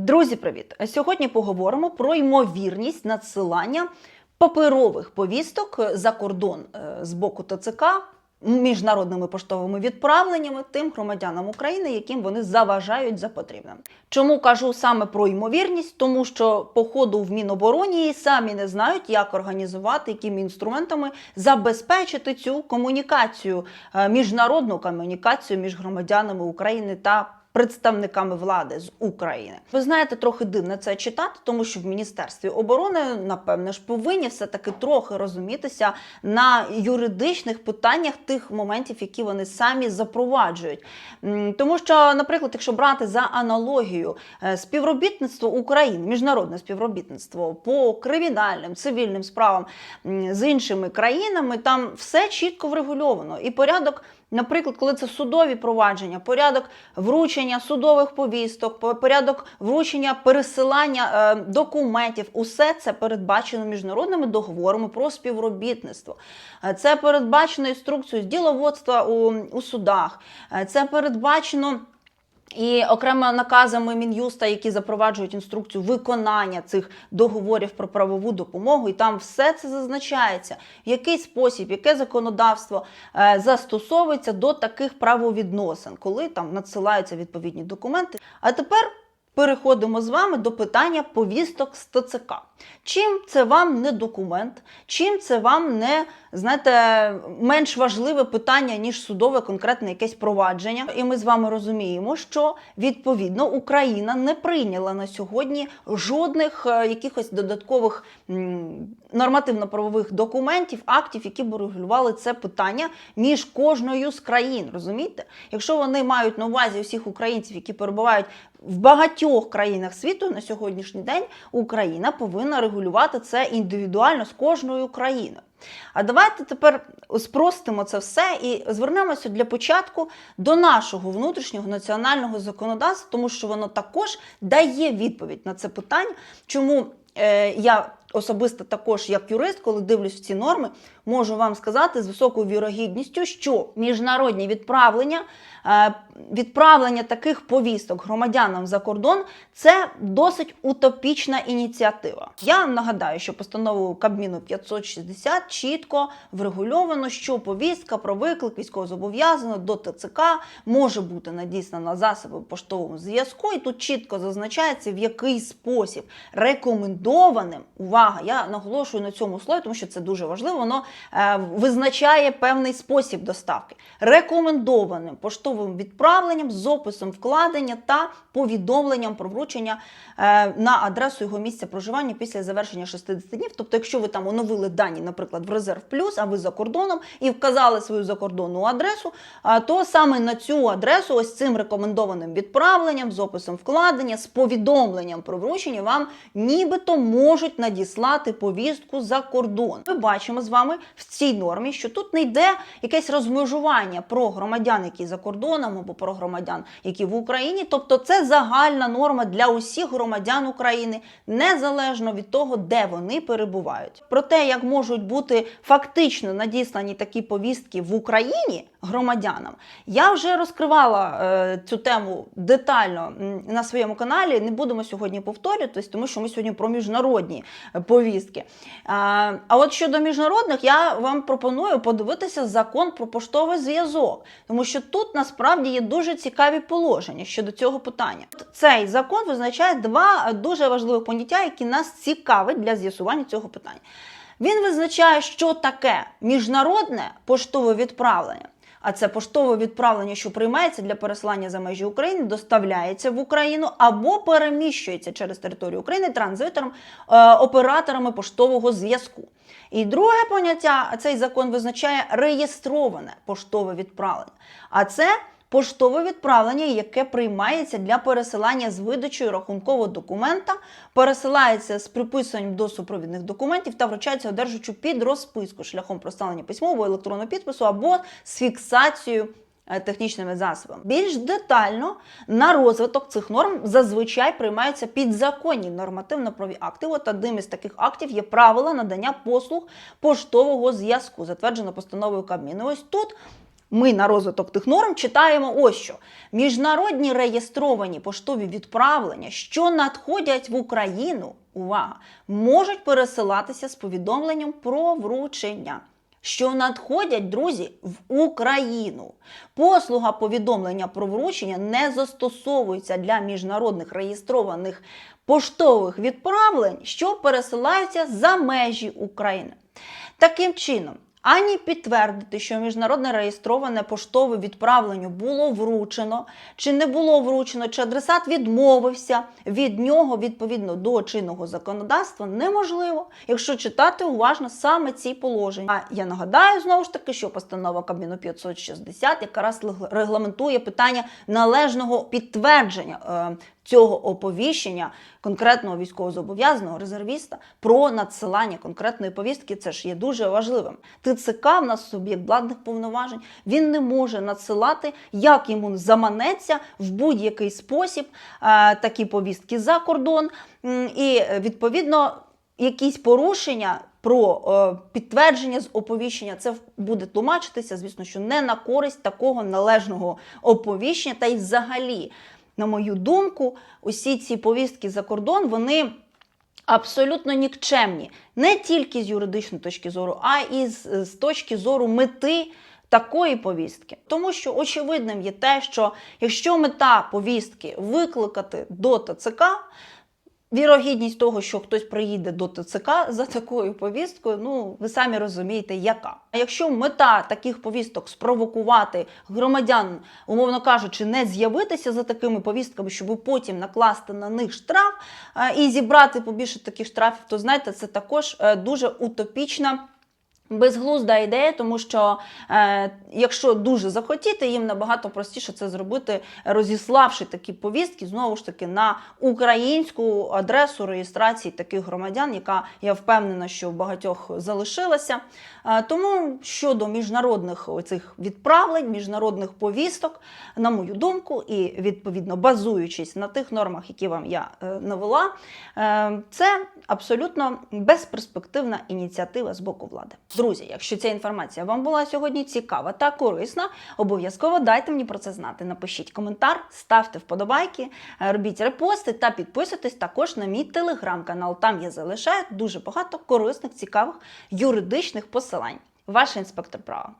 Друзі, привіт! Сьогодні поговоримо про ймовірність надсилання паперових повісток за кордон е, з боку ТЦК міжнародними поштовими відправленнями тим громадянам України, яким вони заважають за потрібним. Чому кажу саме про ймовірність? Тому що по ходу в Мінобороні самі не знають, як організувати, якими інструментами забезпечити цю комунікацію, е, міжнародну комунікацію між громадянами України та представниками влади з України. Ви знаєте, трохи дивно це читати, тому що в Міністерстві оборони, напевне ж, повинні все-таки трохи розумітися на юридичних питаннях тих моментів, які вони самі запроваджують. Тому що, наприклад, якщо брати за аналогію е, співробітництво України, міжнародне співробітництво по кримінальним цивільним справам з іншими країнами, там все чітко врегульовано. І порядок Наприклад, коли це судові провадження, порядок вручення судових повісток, порядок вручення пересилання е, документів, усе це передбачено міжнародними договорами про співробітництво. Е, Це передбачено інструкцією з діловодства у, у судах. Е, Це передбачено. І окремо наказами Мін'юста, які запроваджують інструкцію виконання цих договорів про правову допомогу, і там все це зазначається, в який спосіб, яке законодавство е, застосовується до таких правовідносин, коли там надсилаються відповідні документи. А тепер переходимо з вами до питання повісток з ТЦК. Чим це вам не документ, чим це вам не знаєте, менш важливе питання, ніж судове конкретне якесь провадження. І ми з вами розуміємо, що відповідно Україна не прийняла на сьогодні жодних е, якихось додаткових нормативно-правових документів, актів, які б регулювали це питання між кожною з країн. Розумієте? Якщо вони мають на увазі усіх українців, які перебувають в багатьох країнах світу на сьогоднішній день, Україна повинна регулювати це індивідуально з кожною країною. А давайте тепер спростимо це все і звернемося для початку до нашого внутрішнього національного законодавства, тому що воно також дає відповідь на це питання, чому е, я особисто також, як юрист, коли дивлюсь ці норми, можу вам сказати з високою вірогідністю, що міжнародні відправлення, е, відправлення таких повісток громадянам за кордон це досить утопічна ініціатива. Я нагадаю, що постановою Кабміну 560 чітко врегульовано, що повістка про виклик військовозобов'язаного до ТЦК може бути надіслана засоби поштового зв'язку, і тут чітко зазначається, в який спосіб рекомендованим увага, я наголошую на цьому слові, тому що це дуже важливо. Воно визначає певний спосіб доставки. Рекомендованим поштовим відправленням з описом вкладення та повідомленням про вручення е, на адресу його місця проживання після завершення 60 днів. Тобто, якщо ви там оновили дані, наприклад, в резерв плюс, а ви за кордоном і вказали свою закордонну адресу, то саме на цю адресу, ось цим рекомендованим відправленням з описом вкладення, з повідомленням про вручення, вам нібито можуть надіслати повістку за кордон. Ми бачимо з вами в цій нормі, що тут не йде якесь розмежування про громадян, які за кордоном, або про громадян, які в Україні. Тобто, це загальна норма для усіх громадян України, незалежно від того, де вони перебувають. Про те, як можуть бути фактично надіслані такі повістки в Україні громадянам, я вже розкривала е, цю тему детально на своєму каналі. Не будемо сьогодні повторюватись, тому що ми сьогодні про міжнародні е, повістки. А, а от щодо міжнародних, я вам пропоную подивитися закон про поштовий зв'язок, тому що тут насправді є дуже цікаві положення щодо цього питання. Цей закон визначає два дуже важливих поняття, які нас цікавить для з'ясування цього питання. Він визначає, що таке міжнародне поштове відправлення. А це поштове відправлення, що приймається для переслання за межі України, доставляється в Україну або переміщується через територію України транзитором е, операторами поштового зв'язку. І друге поняття, цей закон визначає реєстроване поштове відправлення. А це поштове відправлення, яке приймається для пересилання з видачею рахункового документа, пересилається з приписанням до супровідних документів та вручається одержувачу під розписку шляхом проставлення письмового електронного підпису або з фіксацією е, технічними засобами. Більш детально на розвиток цих норм зазвичай приймаються підзаконні нормативно-праві акти. От одним із таких актів є правила надання послуг поштового зв'язку, затверджено постановою Кабміну. Ось тут ми на розвиток тих норм читаємо ось що. Міжнародні реєстровані поштові відправлення, що надходять в Україну, увага, можуть пересилатися з повідомленням про вручення. Що надходять, друзі, в Україну. Послуга повідомлення про вручення не застосовується для міжнародних реєстрованих поштових відправлень, що пересилаються за межі України. Таким чином, ані підтвердити, що міжнародне реєстроване поштове відправлення було вручено, чи не було вручено, чи адресат відмовився від нього відповідно до чинного законодавства, неможливо, якщо читати уважно саме ці положення. А я нагадаю знову ж таки, що постанова Кабміну 560 якраз регламентує питання належного підтвердження. е, Цього оповіщення конкретного військовозобов'язаного резервіста про надсилання конкретної повістки, це ж є дуже важливим. ТЦК в нас суб'єкт владних повноважень. Він не може надсилати, як йому заманеться в будь-який спосіб е, такі повістки за кордон. І відповідно якісь порушення. Про е, підтвердження з оповіщення це буде тлумачитися, звісно, що не на користь такого належного оповіщення, та й взагалі на мою думку, усі ці повістки за кордон, вони абсолютно нікчемні. Не тільки з юридичної точки зору, а і з, з точки зору мети. Такої повістки, тому що очевидним є те, що якщо мета повістки викликати до ТЦК, вірогідність того, що хтось приїде до ТЦК за такою повісткою, ну ви самі розумієте, яка. А якщо мета таких повісток спровокувати громадян, умовно кажучи, не з'явитися за такими повістками, щоб потім накласти на них штраф е, і зібрати побільше таких штрафів, то знаєте, це також е, дуже утопічна. Безглузда ідея, тому що е, якщо дуже захотіти, їм набагато простіше це зробити, розіславши такі повістки знову ж таки на українську адресу реєстрації таких громадян, яка я впевнена, що в багатьох залишилася. Е, тому щодо міжнародних цих відправлень, міжнародних повісток, на мою думку, і відповідно базуючись на тих нормах, які вам я е, навела, е, це абсолютно безперспективна ініціатива з боку влади. Друзі, якщо ця інформація вам була сьогодні цікава та корисна, обов'язково дайте мені про це знати. Напишіть коментар, ставте вподобайки, е, робіть репости та підписуйтесь також на мій телеграм-канал. Там я залишаю дуже багато корисних, цікавих юридичних посилань. Ваш інспектор права.